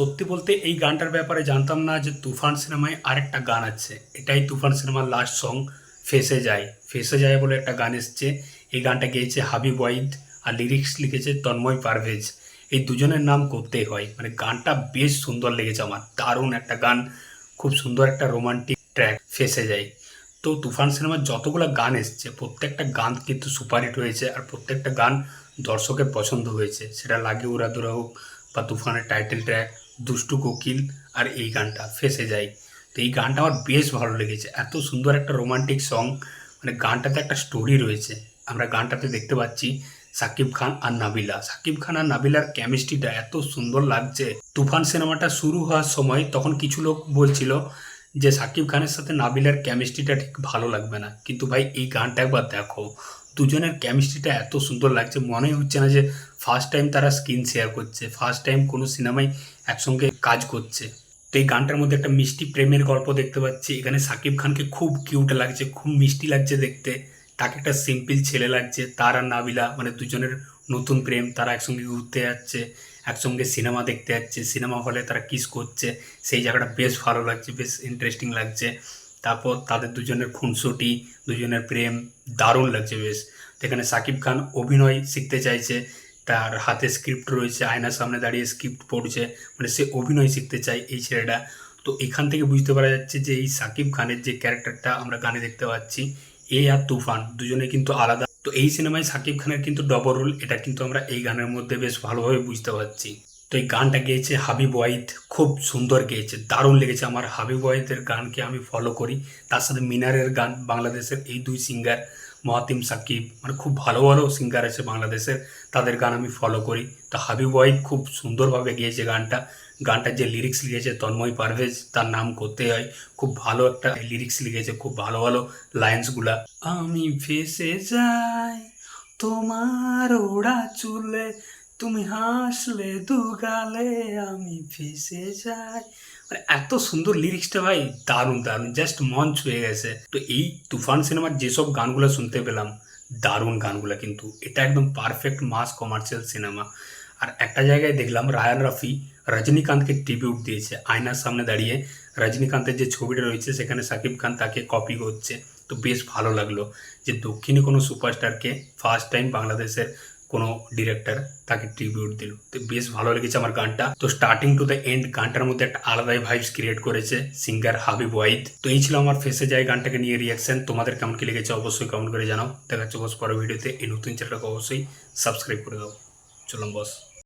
সত্যি বলতে এই গানটার ব্যাপারে জানতাম না যে তুফান সিনেমায় আরেকটা গান আছে। এটাই তুফান সিনেমার লাস্ট সং ফেসে যায়। ফেসে যায় বলে একটা গান এসছে। এই গানটা গেয়েছে হাবিব ওয়াইদ আর লিরিক্স লিখেছে তন্ময় পারভেজ। এই দুজনের নাম করতেই হয়। মানে গানটা বেশ সুন্দর লেগেছে আমার। দারুণ একটা গান, খুব সুন্দর একটা রোমান্টিক ট্র্যাক ফেসে যায়। তো তুফান সিনেমার যতগুলো গান এসছে, প্রত্যেকটা গান কিন্তু সুপারহিট হয়েছে আর প্রত্যেকটা গান দর্শকের পছন্দ হয়েছে। সেটা লাগে উড়াদুরা হোক বা তুফানের টাইটেল ট্র্যাক দুষ্টু কোকিল আর এই গানটা ফেসে যায়। তো এই গানটা আমার বেশ ভালো লেগেছে। এত সুন্দর একটা রোমান্টিক সং মানে গানটাতে একটা স্টোরি রয়েছে। আমরা গানটাতে দেখতে পাচ্ছি সাকিব খান আর নাবিলা। সাকিব খান আর নাবিলার কেমিস্ট্রিটা এত সুন্দর লাগছে। তুফান সিনেমাটা শুরু হওয়ার সময় তখন কিছু লোক বলছিল যে সাকিব খানের সাথে নাবিলার কেমিস্ট্রিটা ঠিক ভালো লাগবে না। কিন্তু ভাই, এই গানটা একবার দেখো। দুজনের কেমিস্ট্রিটা এত সুন্দর লাগছে। মনেই হচ্ছে না যে ফার্স্ট টাইম তারা স্ক্রিন শেয়ার করছে ফার্স্ট টাইম কোনো সিনেমায় একসঙ্গে কাজ করছে। তো এই গানটার মধ্যে একটা মিষ্টি প্রেমের গল্প দেখতে পাচ্ছি। এখানে সাকিব খানকে খুব কিউট লাগছে, খুব মিষ্টি লাগছে দেখতে। তাকে একটা সিম্পল ছেলে লাগছে, তার আর নাবিলা মানে দুজনের নতুন প্রেম, তারা একসঙ্গে ঘুরতে যাচ্ছে, একসঙ্গে সিনেমা দেখতে যাচ্ছে। সিনেমা হলে তারা কিস করছে, সেই জায়গাটা বেশ ভালো লাগছে, বেশ ইন্টারেস্টিং লাগছে। তারপর তাদের দুজনের খুনসুটি, দুজনের প্রেম দারুণ লাগছে বেশ। এখানে সাকিব খান অভিনয় শিখতে চাইছে তার হাতে স্ক্রিপ্ট রয়েছে, আয়নার সামনে দাঁড়িয়ে স্ক্রিপ্ট পড়ছে মানে সে অভিনয় শিখতে চায় এই ছেলেটা। তো এখান থেকে বুঝতে পারা যাচ্ছে যে এই সাকিব খানের যে ক্যারেক্টারটা আমরা গানে দেখতে পাচ্ছি, এ আর তুফান দুজনে কিন্তু আলাদা। তো এই সিনেমায় সাকিব খানের কিন্তু ডবল রোল এটা কিন্তু আমরা এই গানের মধ্যে বেশ ভালোভাবে বুঝতে পারছি। তো এই গানটা গেয়েছে হাবিব ওয়াহিদ। খুব সুন্দর গেয়েছে, দারুণ লেগেছে আমার হাবিব ওয়াহিদের গানকে আমি ফলো করি। তার সাথে মিনারের গান, বাংলাদেশের এই দুই সিঙ্গার মহাতিম সাকিব মানে খুব ভালো ভালো সিঙ্গার আছে বাংলাদেশের, তাদের গান আমি ফলো করি। তো হাবিব ওয়াহিদ খুব সুন্দরভাবে গেয়েছে গানটা। গানটার যে লিরিক্স লিখেছে তন্ময় পারভেজ, তার নাম করতে হয়। খুব ভালো একটা লিরিক্স লিখেছে, খুব ভালো ভালো লাইন্সগুলা আমি ফেসে যাই তোমার ওড়া চুলে তুমি হাসলে দুগালে আমি ফেসে যাই। মানে এত সুন্দর লিরিক্সটা ভাই, দারুণ দারুণ জাস্ট মন ছুঁয়ে গেছে। তো এই তুফান সিনেমার যেসব গানগুলো শুনতে পেলাম, দারুণ গানগুলো কিন্তু। এটা একদম পারফেক্ট মাস কমার্শিয়াল সিনেমা আর একটা জায়গায় দেখলাম, রায়ান রাফি রজনীকান্তকে ট্রিবিউট দিয়েছে। আয়নার সামনে দাঁড়িয়ে রজনীকান্তের যে ছবিটা রয়েছে, সেখানে সাকিব খান তাকে কপি করছে। তো বেশ ভালো লাগল যে দক্ষিণী কোনো সুপারস্টারকে ফার্স্ট টাইম বাংলাদেশের কোনো ডিরেক্টর তাকে ট্রিবিউট দিল। তো বেশ ভালো লেগেছে আমার গানটা। তো স্টার্টিং টু দ্য এন্ড গানটার মধ্যে একটা আলাদাই ভাইবস ক্রিয়েট করেছে সিঙ্গার হাবিব ওয়াইদ তো এই ছিল আমার ফেসে যায় গানটাকে নিয়ে রিয়াকশন তোমাদের কেমন কি লেগেছে অবশ্যই কমেন্ট করে জানাও। দেখা যাচ্ছে বস পরের ভিডিওতে এই নতুন চ্যানেলটাকে অবশ্যই সাবস্ক্রাইব করে দাও। চলুন বস